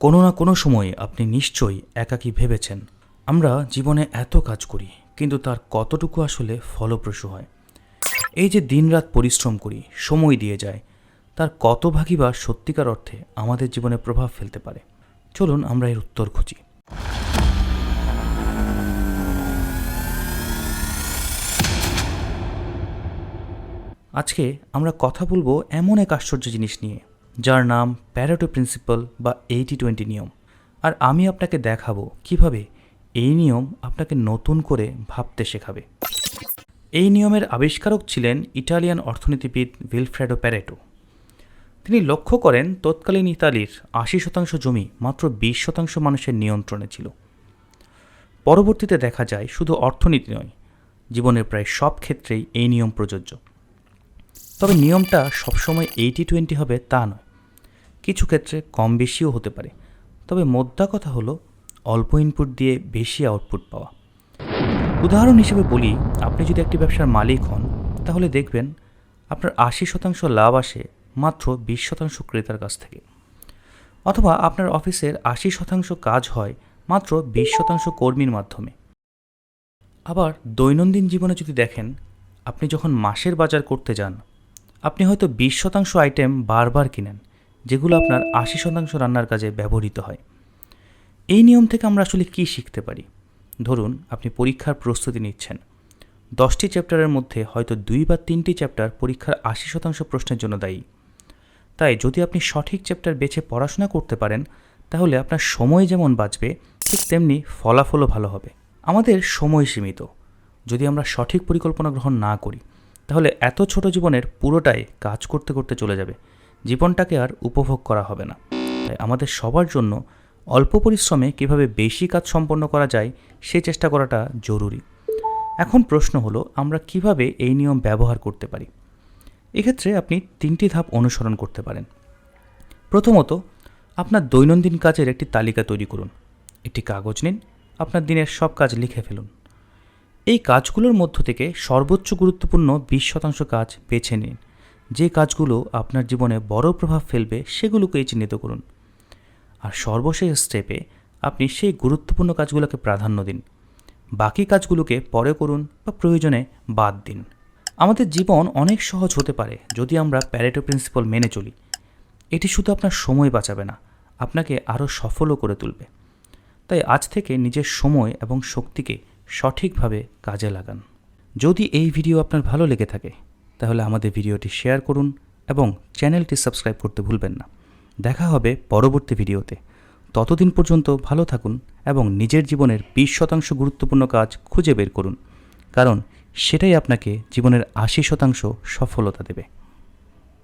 কোনো না কোনো সময়ে আপনি নিশ্চয়ই একাকী ভেবেছেন। আমরা জীবনে এত কাজ করি, কিন্তু তার কতটুকু আসলে ফলপ্রসূ হয়? এই যে দিনরাত পরিশ্রম করি, সময় দিয়ে যায়, তার কত ভাগই বা সত্যিকার অর্থে আমাদের জীবনে প্রভাব ফেলতে পারে? চলুন আমরা এর উত্তর খুঁজি। আজকে আমরা কথা বলব এমন এক আশ্চর্য জিনিস নিয়ে। যার নাম প্যারেটো প্রিন্সিপাল বা এইটি টোয়েন্টি নিয়ম। আর আমি আপনাকে দেখাবো কীভাবে এই নিয়ম আপনাকে নতুন করে ভাবতে শেখাবে। এই নিয়মের আবিষ্কারক ছিলেন ইটালিয়ান অর্থনীতিবিদ উইলফ্রেডো প্যারেটো। তিনি লক্ষ্য করেন, তৎকালীন ইতালির আশি শতাংশ জমি মাত্র বিশ শতাংশ মানুষের নিয়ন্ত্রণে ছিল। পরবর্তীতে দেখা যায়, শুধু অর্থনীতি নয়, জীবনের প্রায় সব ক্ষেত্রেই এই নিয়ম প্রযোজ্য। তবে নিয়মটা সবসময় এইটি টোয়েন্টি হবে তা নয়। কিছু ক্ষেত্রে কম বেশিও হতে পারে। তবে মোদ্দা কথা হলো, অল্প ইনপুট দিয়ে বেশি আউটপুট পাওয়া। উদাহরণ হিসেবে বলি, আপনি যদি একটি ব্যবসার মালিক হন, তাহলে দেখবেন আপনার আশি শতাংশ লাভ আসে মাত্র বিশ শতাংশ ক্রেতার কাছ থেকে। অথবা আপনার অফিসের আশি শতাংশ কাজ হয় মাত্র বিশ শতাংশ কর্মীর মাধ্যমে। আবার দৈনন্দিন জীবনে যদি দেখেন, আপনি যখন মাসের বাজার করতে যান, আপনি হয়তো বিশ শতাংশ আইটেম বারবার কিনেন। যেগুলো আপনার আশি শতাংশ রান্নার কাজে ব্যবহৃত হয়। এই নিয়ম থেকে আমরা আসলে কী শিখতে পারি? ধরুন, আপনি পরীক্ষার প্রস্তুতি নিচ্ছেন। দশটি চ্যাপ্টারের মধ্যে হয়তো দুই বা তিনটি চ্যাপ্টার পরীক্ষার আশি শতাংশ প্রশ্নের জন্য দায়ী। তাই যদি আপনি সঠিক চ্যাপ্টার বেছে পড়াশোনা করতে পারেন, তাহলে আপনার সময় যেমন বাঁচবে, ঠিক তেমনি ফলাফলও ভালো হবে। আমাদের সময় সীমিত। যদি আমরা সঠিক পরিকল্পনা গ্রহণ না করি, তাহলে এত ছোট জীবনের পুরোটাই কাজ করতে করতে চলে যাবে। জীবনটাকে আর উপভোগ করা হবে না। তাই আমাদের সবার জন্য অল্প পরিশ্রমে কীভাবে বেশি কাজ সম্পন্ন করা যায়, সে চেষ্টা করাটা জরুরি। এখন প্রশ্ন হলো, আমরা কীভাবে এই নিয়ম ব্যবহার করতে পারি? এক্ষেত্রে আপনি তিনটি ধাপ অনুসরণ করতে পারেন। প্রথমত, আপনার দৈনন্দিন কাজের একটি তালিকা তৈরি করুন। একটি কাগজ নিন, আপনার দিনের সব কাজ লিখে ফেলুন। এই কাজগুলোর মধ্য থেকে সর্বোচ্চ গুরুত্বপূর্ণ বিশ শতাংশ কাজ বেছে নিন। যে কাজগুলো আপনার জীবনে বড় প্রভাব ফেলবে সেগুলোকেই চিহ্নিত করুন। আর সর্বশেষ স্টেপে আপনি সেই গুরুত্বপূর্ণ কাজগুলোকে প্রাধান্য দিন। বাকি কাজগুলোকে পরে করুন বা প্রয়োজনে বাদ দিন। আমাদের জীবন অনেক সহজ হতে পারে যদি আমরা প্যারেটো প্রিন্সিপাল মেনে চলি। এটি শুধু আপনার সময় বাঁচাবে না, আপনাকে আরও সফলও করে তুলবে। তাই আজ থেকে নিজের সময় এবং শক্তিকে সঠিকভাবে কাজে লাগান। যদি এই ভিডিও আপনার ভালো লেগে থাকে তাহলে আমাদের ভিডিওটি শেয়ার করুন এবং চ্যানেলটি সাবস্ক্রাইব করতে ভুলবেন না। দেখা হবে পরবর্তী ভিডিওতে। ততদিন পর্যন্ত ভালো থাকুন এবং নিজের জীবনের বিশ শতাংশ গুরুত্বপূর্ণ কাজ খুঁজে বের করুন। কারণ সেটাই আপনাকে জীবনের আশি শতাংশ সফলতা দেবে।